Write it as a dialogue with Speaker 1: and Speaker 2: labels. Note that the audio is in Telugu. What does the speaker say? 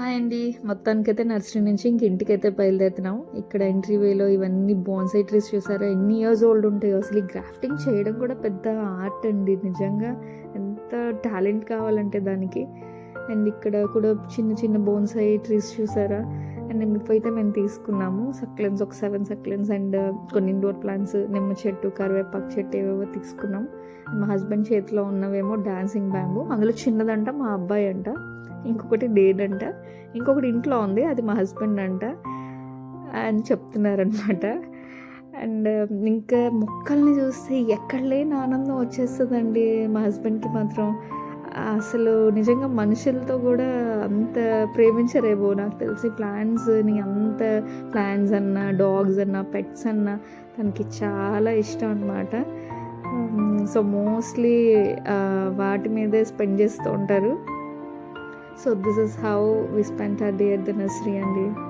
Speaker 1: హాయ్ అండి. మొత్తానికైతే నర్సరీ నుంచి ఇంక ఇంటికైతే బయలుదేరుతున్నాం ఇక్కడ ఎంట్రీ వేలో ఇవన్నీ బోన్సై ట్రీస్ చూసారా? ఎన్ని ఇయర్స్ ఓల్డ్ ఉంటాయో. అసలు ఈ గ్రాఫ్టింగ్ చేయడం కూడా పెద్ద ఆర్ట్ అండి. నిజంగా ఎంత టాలెంట్ కావాలంటే దానికి. అండ్ ఇక్కడ కూడా చిన్న చిన్న బోన్సై ట్రీస్ చూసారా? అండ్ ఇప్పుడైతే మేము తీసుకున్నాము సక్లెన్స్ ఒక సెవెన్ సక్లెన్స్ అండ్ కొన్ని ఇండోర్ ప్లాంట్స్ నిమ్మ చెట్టు కరివేపాకు చెట్టు ఏవేవో తీసుకున్నాం. మా హస్బెండ్ చేతిలో ఉన్నవేమో డాన్సింగ్ బ్యాంబు అందులో చిన్నదంట మా అబ్బాయి అంట ఇంకొకటి డేడ్ అంట ఇంకొకటి ఇంట్లో ఉంది అది మా హస్బెండ్ అంట అని చెప్తున్నారనమాట అండ్ ఇంకా మొక్కల్ని చూస్తే ఎక్కడ లేని ఆనందం వచ్చేస్తుందండి మా హస్బెండ్కి మాత్రం. అసలు నిజంగా మనుషులతో కూడా అంత ప్రేమించరేమో నాకు తెలిసి. ప్లాంట్స్ని అంత ప్లాంట్స్ అన్న డాగ్స్ అన్న పెట్స్ అన్న తనకి చాలా ఇష్టం అనమాట సో మోస్ట్లీ వాటి మీదే స్పెండ్ చేస్తూ ఉంటారు. So this is how we spend our day at the nursery అండి.